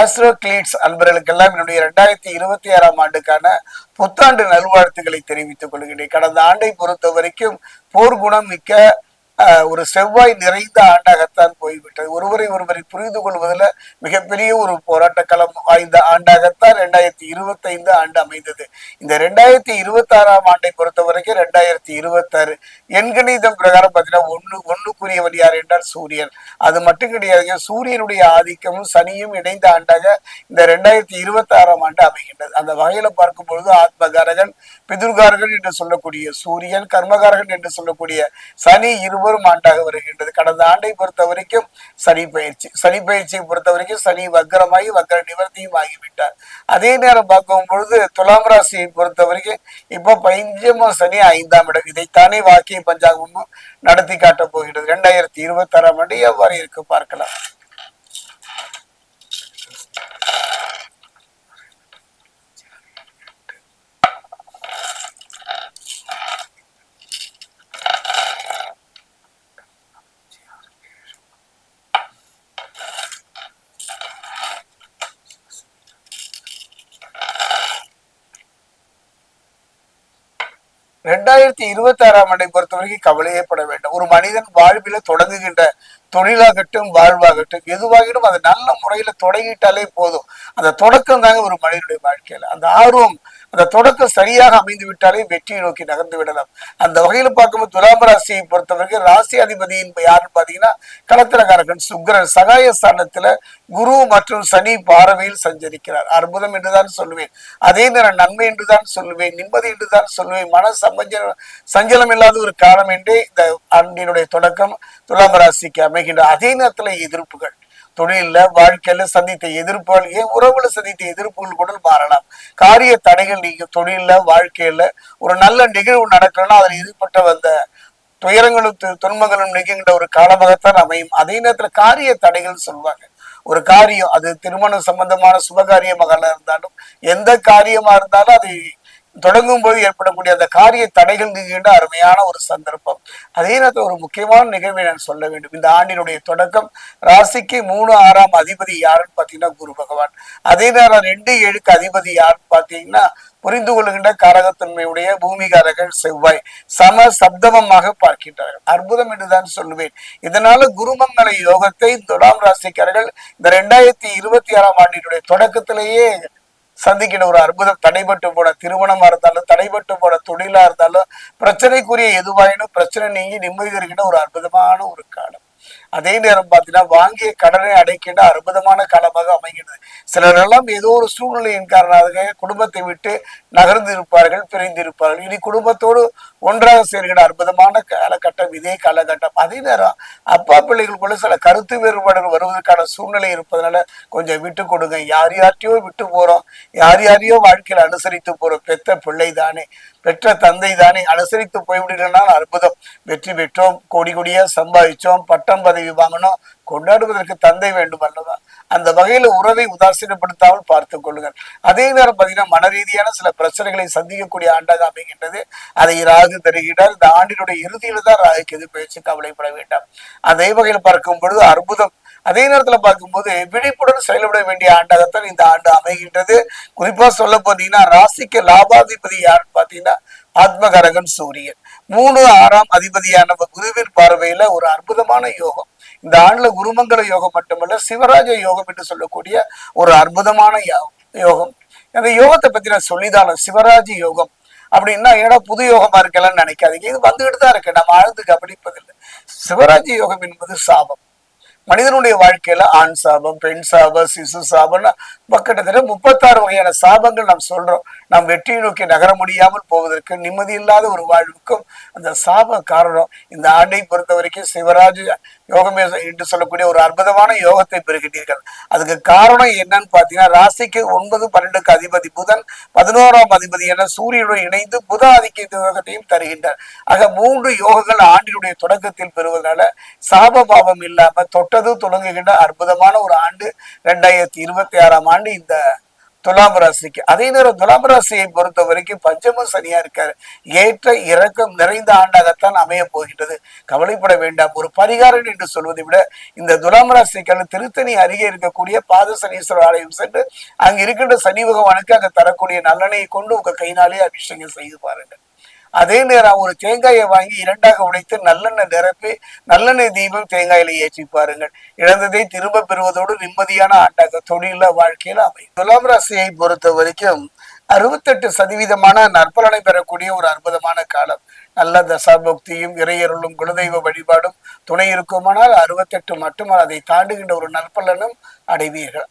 Astro கிளீட்ஸ் அன்பர்களுக்கெல்லாம் என்னுடைய ரெண்டாயிரத்தி இருபத்தி ஆறாம் ஆண்டுக்கான புத்தாண்டு நல்வாழ்த்துக்களை தெரிவித்துக் கொள்கிறேன். கடந்த ஆண்டை பொறுத்த வரைக்கும் போர்க்குணம் மிக்க ஒரு செவ்வாய் நிறைந்த ஆண்டாகத்தான் போய்விட்டது. ஒருவரை ஒருவரை புரிந்து கொள்வதில் மிகப்பெரிய ஒரு போராட்ட களம் வாய்ந்த ஆண்டாகத்தான் ரெண்டாயிரத்தி இருபத்தைந்து ஆண்டு அமைந்தது. இந்த ரெண்டாயிரத்தி இருபத்தி ஆறாம் ஆண்டை பொறுத்த வரைக்கும் ரெண்டாயிரத்தி இருபத்தாறு எண்கணிதம் பிரகாரம் பார்த்தீங்கன்னா ஒன்று ஒன்றுக்குரியவர் யார் என்றால் சூரியன். அது மட்டும் கிடையாதுங்க சூரியனுடைய ஆதிக்கமும் சனியும் இணைந்த ஆண்டாக இந்த ரெண்டாயிரத்தி இருபத்தி ஆறாம் ஆண்டு அமைகின்றது. அந்த வகையில பார்க்கும் பொழுது ஆத்மகாரகன் பிதுர்காரகன் என்று சொல்லக்கூடிய சூரியன் கர்மகாரகன் என்று சொல்லக்கூடிய சனி வரும் ஆண்டாக வருகின்றது. கடந்த ஆண்டை பொறுத்த வரைக்கும் சனி பயிற்சி சனி பயிற்சியை பொறுத்த வரைக்கும் சனி வக்கரமாகி வக்கர நிவர்த்தியும் ஆகிவிட்டார். அதே நேரம் பார்க்கும் பொழுது துலாம் ராசியை பொறுத்த வரைக்கும் இப்போ பஞ்சம சனி ஐந்தாம் இடம். இதைத்தானே வாக்கிய பஞ்சாங்கமும் நடத்தி காட்டப் போகிறது ரெண்டாயிரத்தி இருபத்தி ஆறாம் ஆண்டு எவ்வாறு இருக்கு பார்க்கலாம். ரெண்டாயிரத்தி இருபத்தி ஆறாம் ஆண்டை பொறுத்த வரைக்கும் கவலையே பட ஒரு மனிதன் வாழ்வில தொடங்குகின்ற தொழிலாகட்டும் வாழ்வாகட்டும் எதுவாகிடும் அதை நல்ல முறையில தொடங்கிட்டாலே போதும். அந்த தொடக்கம் தாங்க ஒரு மனிதனுடைய வாழ்க்கையில. அந்த ஆர்வம் அந்த தொடக்கம் சரியாக அமைந்து விட்டாலே வெற்றியை நோக்கி நகர்ந்து விடலாம். அந்த வகையில் பார்க்கும்போது துலாம் ராசியை பொறுத்தவரைக்கும் ராசி அதிபதியின் யாருன்னு பாத்தீங்கன்னா கலத்திரகாரகன் சுக்கிரன். சகாய ஸ்தானத்துல குரு மற்றும் சனி பார்வையில் சஞ்சரிக்கிறார். அற்புதம் என்றுதான் சொல்லுவேன். அதே நேரம் நன்மை என்றுதான் சொல்லுவேன். நிம்மதி என்றுதான் சொல்லுவேன். மன சமஞ்ச சஞ்சலம் இல்லாத ஒரு காலம் என்றே இந்த ஆண்டினுடைய தொடக்கம் துலாம் ராசிக்கு அமைகின்ற அதே நேரத்துல எதிர்ப்புகள். தொழில வாழ்க்கையில சந்தித்த எதிர்ப்புகள் ஏன் உறவுல சந்தித்த எதிர்ப்புகள் கூட மாறலாம். காரிய தடைகள் நீங்க தொழில வாழ்க்கையில ஒரு நல்ல நிகழ்வு நடக்கணும்னா அதில் ஈடுபட்ட வந்த துயரங்களும் து- துன்பங்களும் நிகழ்கின்ற ஒரு காலமாகத்தான் அமையும். அதே நேரத்துல காரிய தடைகள் சொல்லுவாங்க. ஒரு காரியம் அது திருமணம் சம்பந்தமான சுபகாரியமாக இருந்தாலும் எந்த காரியமா இருந்தாலும் அது தொடங்கும் போது ஏற்படக்கூடிய அந்த காரிய தடைகள் நீங்கின்ற அருமையான ஒரு சந்தர்ப்பம். அதே நேரத்தில் ஒரு முக்கியமான நிகழ்வை நான் சொல்ல வேண்டும். இந்த ஆண்டினுடைய தொடக்கம் ராசிக்கு மூணு ஆறாம் அதிபதி யாருன்னு பார்த்தீங்கன்னா குரு பகவான். அதே நேரம் ரெண்டு ஏழுக்கு அதிபதி யாருன்னு பார்த்தீங்கன்னா புரிந்து கொள்கின்ற காரகத்தன்மையுடைய பூமிகாரகன் செவ்வாய். சம சப்தமமாக பார்க்கின்றார்கள். அற்புதம் என்றுதான் சொல்லுவேன். இதனால குருமங்கல யோகத்தை துலாம் ராசிக்காரர்கள் இந்த ரெண்டாயிரத்தி இருபத்தி ஆறாம் ஆண்டினுடைய தொடக்கத்திலேயே சந்திக்கிற ஒரு அற்புதம் தடைபட்டு போன திருமணமா இருந்தாலும் தடைபட்டு போன தொழிலா இருந்தாலும் பிரச்சனைக்குரிய எதுவாயினும் பிரச்சனை நீங்கி நிம்மதி இருக்கிற ஒரு அற்புதமான ஒரு காலம். அதே நேரம் பார்த்தீங்கன்னா வாங்கிய கடனை அடைக்கின்ற அற்புதமான காலமாக அமைகிறது சிலரெல்லாம் ஏதோ ஒரு சூழ்நிலையின் காரணமாக குடும்பத்தை விட்டு நகர்ந்து இருப்பார்கள் பிரிந்து இருப்பார்கள் இனி குடும்பத்தோடு ஒன்றாக சேர்கிற அற்புதமான காலகட்டம் இதே காலகட்டம். அதே நேரம் அப்பா பிள்ளைகளுக்குள்ள சில கருத்து வேறுபாடுகள் வருவதற்கான சூழ்நிலை இருப்பதனால கொஞ்சம் விட்டு கொடுங்க. யார் யார்ட்டையோ விட்டு போறோம். யார் யாரையோ வாழ்க்கையில் அனுசரித்து போறோம். பெத்த பிள்ளை தானே பெற்ற தந்தை தானே. அனுசரித்து போய்விடுகிறனால் அற்புதம். வெற்றி பெற்றோம் கோடி கோடியா சம்பாதிச்சோம் பட்டம் பதவி வாங்கணும் கொண்டாடுவதற்கு தந்தை வேண்டும் அல்லவா? அந்த வகையில உறவை உதாசீனப்படுத்தாமல் பார்த்துக் கொள்ளுங்கள். அதே நேரம் பார்த்தீங்கன்னா மன ரீதியான சில பிரச்சனைகளை சந்திக்கக்கூடிய ஆண்டாக அமைகின்றது. அதை ராகு தருகிறார். இந்த ஆண்டினுடைய இறுதியில தான் ராகுக்கு எது பேச்சு கவலைப்பட வேண்டாம். அதே வகையில் பார்க்கும் பொழுது அற்புதம். அதே நேரத்துல பார்க்கும்போது விழிப்புடன் செயல்பட வேண்டிய ஆண்டாகத்தான் இந்த ஆண்டு அமைகின்றது. குறிப்பா சொல்ல போனீங்கன்னா ராசிக்கு லாபாதிபதி யாருன்னு பாத்தீங்கன்னா ஆத்மகரகன் சூரியன். மூணு ஆறாம் அதிபதியான குருவின் பார்வையில ஒரு அற்புதமான யோகம். இந்த ஆண்டுல குருமங்கல யோகம் மட்டுமல்ல சிவராஜ யோகம் என்று சொல்லக்கூடிய ஒரு அற்புதமான யோகம். அந்த யோகத்தை பத்தி நான் சொல்லிதான சிவராஜ யோகம். அப்படின்னா ஏன்னா புது யோகமா இருக்கலாம்னு நினைக்காதீங்க. இது வந்துகிட்டு தான் இருக்கு. நம்ம ஆழ்ந்து கவனிப்பதில்லை. சிவராஜ யோகம் என்பது சாபம். மனிதனுடைய வாழ்க்கையில ஆண் சாபம் பெண் சாபம் சிசு சாபம்னா கிட்டத்தட்ட முப்பத்தாறு வகையான சாபங்கள் நாம் சொல்றோம். நாம் வெற்றியை நோக்கி நகர முடியாமல் போவதற்கு நிம்மதி இல்லாத ஒரு வாழ்வுக்கும் அந்த சாப காரணம். இந்த ஆண்டை பொறுத்த வரைக்கும் சிவராஜ் யோகமே என்று சொல்லக்கூடிய ஒரு அற்புதமான யோகத்தை பெறுகின்றீர்கள் அதுக்கு காரணம் என்னன்னு பாத்தீங்கன்னா ராசிக்கு ஒன்பது பன்னெண்டுக்கு அதிபதி புதன் பதினோராம் அதிபதி என சூரியனுடன் இணைந்து புத ஆதிக்க யோகத்தையும் தருகின்றார். ஆக மூன்று யோகங்கள் ஆண்டினுடைய தொடக்கத்தில் பெறுவதனால சாப பாவம் இல்லாம தொட்டது தொடங்குகின்ற அற்புதமான ஒரு ஆண்டு ரெண்டாயிரத்தி இருபத்தி ஆறாம் ஆண்டு இந்த துலாம் ராசிக்கு. அதே நேரம் துலாம் ராசியை பொறுத்த வரைக்கும் பஞ்சம சனியா இருக்காரு. ஏற்ற இறக்கம் நிறைந்த ஆண்டாகத்தான் அமைய போகின்றது. கவலைப்பட வேண்டாம். ஒரு பரிகாரம் என்று சொல்வதை விட இந்த துலாம் ராசிக்கான திருத்தணி அருகே இருக்கக்கூடிய பாத சனீஸ்வரர் ஆலயம் சென்று அங்கு இருக்கின்ற சனி பகவானுக்கு அங்க தரக்கூடிய நல்லனையை கொண்டு உங்க கையினாலே அபிஷேகம் செய்து பாருங்கள். அதே நேரம் ஒரு தேங்காயை வாங்கி இரண்டாக உடைத்து நல்லெண்ணெய் நிரப்பி நல்லெண்ணெய் தீபம் தேங்காயில ஏற்றி பாருங்கள். இழந்ததை திரும்ப பெறுவதோடு நிம்மதியான ஆண்டாக தொழில வாழ்க்கையில் அமையும். துலாம் ராசியை பொறுத்த வரைக்கும் அறுபத்தெட்டு சதவீதமான நற்பலனை பெறக்கூடிய ஒரு அற்புதமான காலம். நல்ல தசாபக்தியும் இறையருளும் குலதெய்வ வழிபாடும் துணை இருக்குமானால் அறுபத்தெட்டு மட்டும் அதை தாண்டுகின்ற ஒரு நற்பலனும் அடைவீர்கள்.